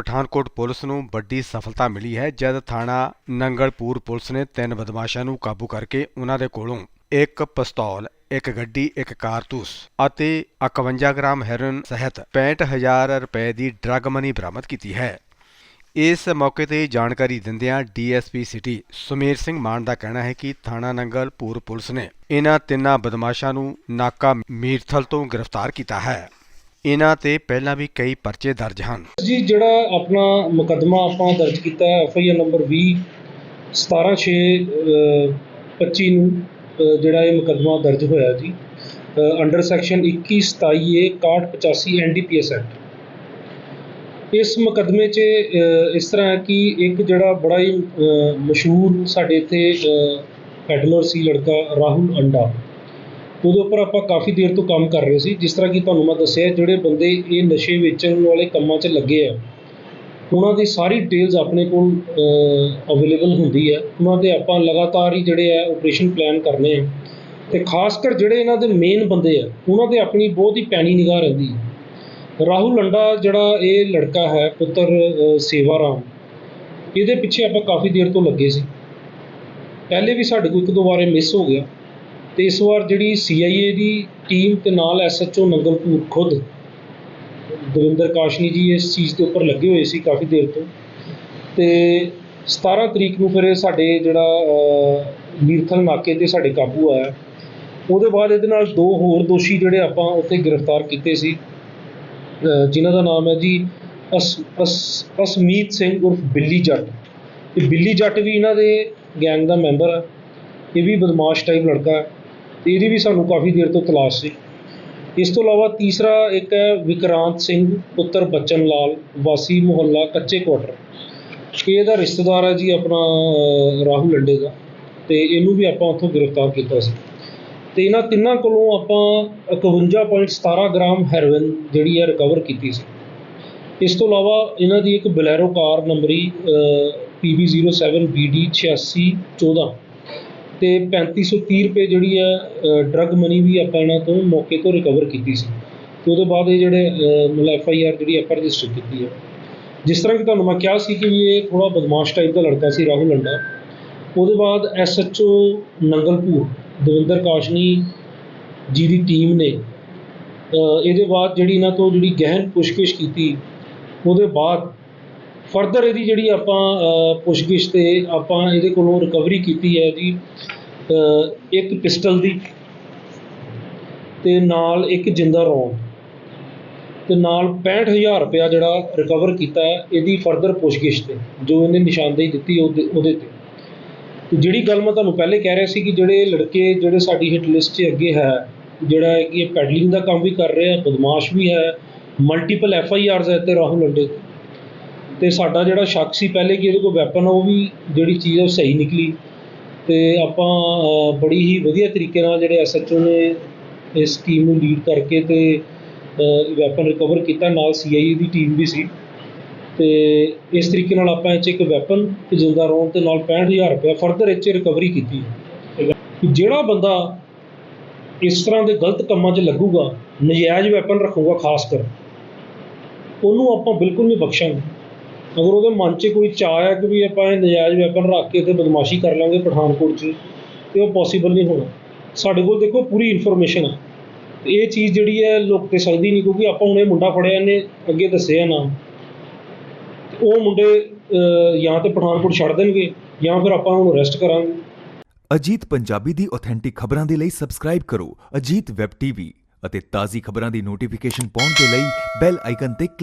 Pathankot police ਨੂੰ ਵੱਡੀ ਸਫਲਤਾ ਮਿਲੀ ਹੈ, ਜਦ ਥਾਣਾ ਨੰਗਲਪੁਰ ਪੁਲਿਸ ਨੇ ਤਿੰਨ ਬਦਮਾਸ਼ਾਂ ਨੂੰ ਕਾਬੂ ਕਰਕੇ ਉਹਨਾਂ ਦੇ ਕੋਲੋਂ ਇੱਕ ਪਿਸਤੌਲ, ਇੱਕ ਗੱਡੀ, ਇੱਕ ਕਾਰਤੂਸ ਅਤੇ 51 ਗ੍ਰਾਮ ਹੈਰੋਇਨ ਸਹਿਤ 65000 ਰੁਪਏ ਦੀ ਡਰੱਗ ਮਨੀ ਬਰਾਮਦ ਕੀਤੀ ਹੈ। ਇਸ ਮੌਕੇ ਤੇ ਜਾਣਕਾਰੀ ਦਿੰਦਿਆਂ ਡੀਐਸਪੀ ਸਿਟੀ ਸੁਮੇਰ ਸਿੰਘ ਮਾਨ ਦਾ ਕਹਿਣਾ ਹੈ ਕਿ ਥਾਣਾ ਨੰਗਲਪੁਰ ਪੁਲਿਸ ਨੇ ਇਹਨਾਂ ਤਿੰਨਾਂ ਬਦਮਾਸ਼ਾਂ ਨੂੰ ਨਾਕਾ ਮੀਰਥਲ ਤੋਂ ਗ੍ਰਿਫਤਾਰ ਕੀਤਾ ਹੈ। ਇਹਨਾਂ ਤੇ ਪਹਿਲਾਂ ਵੀ ਕਈ ਪਰਚੇ ਦਰਜ ਹਨ। ਜੀ, ਜਿਹੜਾ ਆਪਣਾ ਮੁਕੱਦਮਾ ਆਪਾਂ ਦਰਜ ਕੀਤਾ ਹੈ, ਐਫ ਆਈ ਆਰ ਨੰਬਰ 20 17 6 25 ਨੂੰ ਜਿਹੜਾ ਇਹ ਮੁਕੱਦਮਾ ਦਰਜ ਹੋਇਆ ਜੀ under section 21 27 A 6185 NDPS act. ਇਸ ਮੁਕੱਦਮੇ 'ਚ ਇਸ ਤਰ੍ਹਾਂ ਹੈ ਕਿ ਇੱਕ ਜਿਹੜਾ ਬੜਾ ਹੀ ਮਸ਼ਹੂਰ ਸਾਡੇ ਇੱਥੇ ਪੈਡਲਰ ਸੀ ਲੜਕਾ ਰਾਹੁਲ ਅੰਡਾ। ਉਹਦੇ ਉੱਪਰ ਆਪਾਂ ਕਾਫੀ ਦੇਰ ਤੋਂ ਕੰਮ ਕਰ ਰਹੇ ਸੀ। ਜਿਸ ਤਰ੍ਹਾਂ ਕਿ ਤੁਹਾਨੂੰ ਮੈਂ ਦੱਸਿਆ, ਜਿਹੜੇ ਬੰਦੇ ਇਹ ਨਸ਼ੇ ਵੇਚਣ ਵਾਲੇ ਕੰਮਾਂ 'ਚ ਲੱਗੇ ਆ, ਉਹਨਾਂ ਦੀ ਸਾਰੀ ਡਿਟੇਲਸ ਆਪਣੇ ਕੋਲ ਅਵੇਲੇਬਲ ਹੁੰਦੀ ਹੈ ਉਹਨਾਂ ਦੇ ਆਪਾਂ ਲਗਾਤਾਰ ਹੀ ਜਿਹੜੇ ਆ ਆਪਰੇਸ਼ਨ ਪਲਾਨ ਕਰਨੇ ਆ। ਤੇ ਖਾਸ ਕਰ ਜਿਹੜੇ ਇਹਨਾਂ ਦੇ ਮੇਨ ਬੰਦੇ ਆ, ਉਹਨਾਂ 'ਤੇ ਆਪਣੀ ਬਹੁਤ ਹੀ ਪੈਣੀ ਨਿਗਾਹ ਰਹਿੰਦੀ ਹੈ ਰਾਹੁਲ ਲੰਡਾ ਜਿਹੜਾ ਇਹ ਲੜਕਾ ਹੈ, ਪੁੱਤਰ ਸੇਵਾ ਰਾਮ ਇਹਦੇ ਪਿੱਛੇ ਆਪਾਂ ਕਾਫੀ ਦੇਰ ਤੋਂ ਲੱਗੇ ਸੀ। ਪਹਿਲੇ ਵੀ ਸਾਡੇ ਕੋਲ ਇੱਕ ਦੋ ਵਾਰੇ ਮਿਸ ਹੋ ਗਿਆ। ਅਤੇ ਇਸ ਵਾਰ ਜਿਹੜੀ ਸੀਆਈਏ ਦੀ ਟੀਮ ਅਤੇ ਨਾਲ ਐਸਐਚਓ ਨੰਗਲਪੁਰ ਖੁਦ, ਦਵਿੰਦਰ ਕਾਸ਼ਨੀ ਜੀ ਇਸ ਚੀਜ਼ ਦੇ ਉੱਪਰ ਲੱਗੇ ਹੋਏ ਸੀ ਕਾਫੀ ਦੇਰ ਤੋਂ। ਅਤੇ 17 ਤਰੀਕ ਨੂੰ ਫਿਰ ਸਾਡੇ ਜਿਹੜਾ ਮੀਰਥਲ ਨਾਕੇ ਤੇ ਸਾਡੇ ਕਾਬੂ ਆਇਆ। ਉਹਦੇ ਬਾਅਦ ਇਹਦੇ ਨਾਲ ਦੋ ਹੋਰ ਦੋਸ਼ੀ ਜਿਹੜੇ ਆਪਾਂ ਉੱਥੇ ਗ੍ਰਿਫਤਾਰ ਕੀਤੇ ਸੀ। ਜਿਨ੍ਹਾਂ ਦਾ ਨਾਮ ਹੈ ਜੀ ਅਸ ਅਸ, ਅਸਮੀਤ ਸਿੰਘ ਉਰਫ ਬਿੱਲੀ ਜੱਟ। ਇਹ ਬਿੱਲੀ ਜੱਟ ਵੀ ਇਹਨਾਂ ਦੇ ਗੈਂਗ ਦਾ ਮੈਂਬਰ ਹੈ ਇਹ ਵੀ ਬਦਮਾਸ਼ ਟਾਈਪ ਲੜਕਾ ਹੈ। ਤੇ ਇਹਦੀ ਵੀ ਸਾਨੂੰ ਕਾਫੀ ਦੇਰ ਤੋਂ ਤਲਾਸ਼ ਸੀ। ਇਸ ਤੋਂ ਇਲਾਵਾ ਤੀਸਰਾ ਇੱਕ ਹੈ ਵਿਕਰਾਂਤ ਸਿੰਘ, ਪੁੱਤਰ ਬਚਨ ਲਾਲ, ਵਾਸੀ ਮੁਹੱਲਾ ਕੱਚੇ ਕੁਆਟਰ ਇਹ ਇਹਦਾ ਰਿਸ਼ਤੇਦਾਰ ਹੈ ਜੀ ਆਪਣਾ ਰਾਹੁਲ ਲੰਡੇ ਦਾ ਤੇ ਇਹਨੂੰ ਵੀ ਆਪਾਂ ਉੱਥੋਂ ਗ੍ਰਿਫਤਾਰ ਕੀਤਾ ਸੀ। ਤੇ ਇਹਨਾਂ ਤਿੰਨਾਂ ਕੋਲੋਂ ਆਪਾਂ 51.17 ਗ੍ਰਾਮ ਹੈਰੋਇਨ ਜਿਹੜੀ ਹੈ ਰਿਕਵਰ ਕੀਤੀ ਸੀ। ਇਸ ਤੋਂ ਇਲਾਵਾ ਇਹਨਾਂ ਦੀ ਇੱਕ ਬਲੈਰੋ ਕਾਰ ਨੰਬਰੀ ਅਤੇ ਪੈਂਤੀ ਸੌ ਤੀਹ ਰੁਪਏ ਜਿਹੜੀ ਹੈ ਡਰੱਗ ਮਨੀ ਵੀ ਆਪਾਂ ਇਹਨਾਂ ਤੋਂ ਮੌਕੇ ਤੋਂ ਰਿਕਵਰ ਕੀਤੀ ਸੀ। ਅਤੇ ਉਹਦੇ ਬਾਅਦ ਇਹ ਜਿਹੜੇ ਮਤਲਬ ਐਫ ਆਈ ਆਰ ਜਿਹੜੀ ਆਪਾਂ ਰਜਿਸਟਰ ਕੀਤੀ ਹੈ। ਜਿਸ ਤਰ੍ਹਾਂ ਕਿ ਤੁਹਾਨੂੰ ਮੈਂ ਕਿਹਾ ਸੀ ਕਿ ਵੀ ਇਹ ਥੋੜ੍ਹਾ ਬਦਮਾਸ਼ ਟਾਈਪ ਦਾ ਲੜਕਾ ਸੀ, ਰਾਹੁਲ ਲੰਡਾ ਉਹਦੇ ਬਾਅਦ S H O Nangalpur, Davinder Kashni ji ਦੀ ਟੀਮ ਨੇ ਇਹਦੇ ਬਾਅਦ ਜਿਹੜੀ ਇਹਨਾਂ ਤੋਂ ਜਿਹੜੀ ਗਹਿਨ ਪੁੱਛਗਿੱਛ ਕੀਤੀ, ਉਹਦੇ ਬਾਅਦ ਫਰਦਰ ਇਹਦੀ ਜਿਹੜੀ ਆਪਾਂ ਪੁੱਛਗਿੱਛ ਤੇ ਆਪਾਂ ਇਹਦੇ ਕੋਲੋਂ ਰਿਕਵਰੀ ਕੀਤੀ ਹੈ ਜੀ ਇੱਕ ਪਿਸਟਲ ਦੀ ਤੇ ਨਾਲ ਇੱਕ ਜਿੰਦਾ ਰੌਂਦ ਤੇ ਨਾਲ 65000 ਰੁਪਇਆ ਜਿਹੜਾ ਰਿਕਵਰ ਕੀਤਾ ਹੈ ਇਹਦੀ ਫਰਦਰ ਪੁੱਛਗਿੱਛ ਤੇ, ਜੋ ਇਹਨੇ ਨਿਸ਼ਾਨਦੇਹੀ ਦਿੱਤੀ ਉਹਦੇ ਉਹਦੇ ਤੇ। ਤੇ ਜਿਹੜੀ ਗੱਲ ਮੈਂ ਤੁਹਾਨੂੰ ਪਹਿਲੇ ਕਹਿ ਰਿਹਾ ਸੀ ਕਿ ਜਿਹੜੇ ਲੜਕੇ, ਜਿਹੜੇ ਸਾਡੀ ਹਿੱਟ ਲਿਸਟ 'ਚ ਅੱਗੇ ਹੈ, ਜਿਹੜਾ ਹੈ ਕਿ ਇਹ ਪੈਡਲਿੰਗ ਦਾ ਕੰਮ ਵੀ ਕਰ ਰਿਹਾ ਬਦਮਾਸ਼ ਵੀ ਹੈ ਮਲਟੀਪਲ ਐਫ ਆਈ ਆਰਸ ਹੈ ਤੇ ਰਾਹੁਲ ਅੰਡੇ ਤੇ ਸਾਡਾ ਜਿਹੜਾ ਸ਼ੱਕ ਸੀ ਪਹਿਲੇ ਕਿ ਇਹਦੇ ਕੋਲ ਵੈਪਨ ਉਹ ਵੀ ਜਿਹੜੀ ਚੀਜ਼ ਉਹ ਸਹੀ ਨਿਕਲੀ। ਤੇ ਆਪਾਂ ਬੜੀ ਹੀ ਵਧੀਆ ਤਰੀਕੇ ਨਾਲ ਜਿਹੜੇ ਐਸਐਚਓ ਨੇ ਇਸ ਟੀਮ ਨੂੰ ਲੀਡ ਕਰਕੇ ਤੇ ਵੈਪਨ ਰਿਕਵਰ ਕੀਤਾ। ਨਾਲ ਸੀਆਈਏ ਦੀ ਟੀਮ ਵੀ ਸੀ। ਤੇ ਇਸ ਤਰੀਕੇ ਨਾਲ ਆਪਾਂ ਇਹ 'ਚ ਇੱਕ ਵੈਪਨ ਤੇ ਜਿੰਦਾ ਰੌਂਦ ਤੇ ਨਾਲ 65000 ਰੁਪਏ ਫਰਦਰ ਇਹ 'ਚ ਰਿਕਵਰੀ ਕੀਤੀ। ਜਿਹੜਾ ਬੰਦਾ ਇਸ ਤਰ੍ਹਾਂ ਦੇ ਗਲਤ ਕੰਮਾਂ 'ਚ ਲੱਗੂਗਾ, ਨਜਾਇਜ਼ ਵੈਪਨ ਰੱਖੂਗਾ ਖਾਸ ਕਰ, ਉਹਨੂੰ ਆਪਾਂ ਬਿਲਕੁਲ ਨਹੀਂ ਬਖਸ਼ਾਂਗੇ। ਅਗਰ ਉਹਦੇ ਮਨ 'ਚ ਕੋਈ ਚਾਅ ਹੈ ਕਿ ਵੀ ਆਪਾਂ ਇਹ ਨਜਾਇਜ਼ ਵੈਪਨ ਰੱਖ ਕੇ ਤੇ ਬਦਮਾਸ਼ੀ ਕਰ ਲਾਂਗੇ ਪਠਾਨਕੋਟ 'ਚ, ਤਾਂ ਉਹ ਪੋਸੀਬਲ ਨਹੀਂ ਹੋਣਾ। ਸਾਡੇ ਕੋਲ ਦੇਖੋ ਪੂਰੀ ਇਨਫੋਰਮੇਸ਼ਨ ਹੈ ਇਹ ਚੀਜ਼ ਜਿਹੜੀ ਹੈ ਲੁਕ ਤੇ ਸਕਦੀ ਨਹੀਂ, ਕਿਉਂਕਿ ਆਪਾਂ ਹੁਣ ਇਹ ਮੁੰਡਾ ਫੜਿਆ, ਇਹਨੇ ਅੱਗੇ ਦੱਸਿਆ ਨਾਮ। ਉਹ ਮੁੰਡੇ ਜਾਂ ਤੇ ਪਠਾਨਕੋਟ ਛੱਡ ਦੇਣਗੇ, ਜਾਂ ਫਿਰ ਆਪਾਂ ਉਹਨੂੰ ਅਰੈਸਟ ਕਰਾਂਗੇ। ਅਜੀਤ ਪੰਜਾਬੀ ਦੀ ਆਥੈਂਟਿਕ ਖਬਰਾਂ ਦੇ ਲਈ ਸਬਸਕ੍ਰਾਈਬ ਕਰੋ ਅਜੀਤ ਵੈਬ ਟੀਵੀ ਅਤੇ ਤਾਜ਼ੀ ਖਬਰਾਂ ਦੀ ਨੋਟੀਫਿਕੇਸ਼ਨ ਪਾਉਣ ਦੇ ਲਈ ਬੈਲ ਆਈਕਨ ਤੇ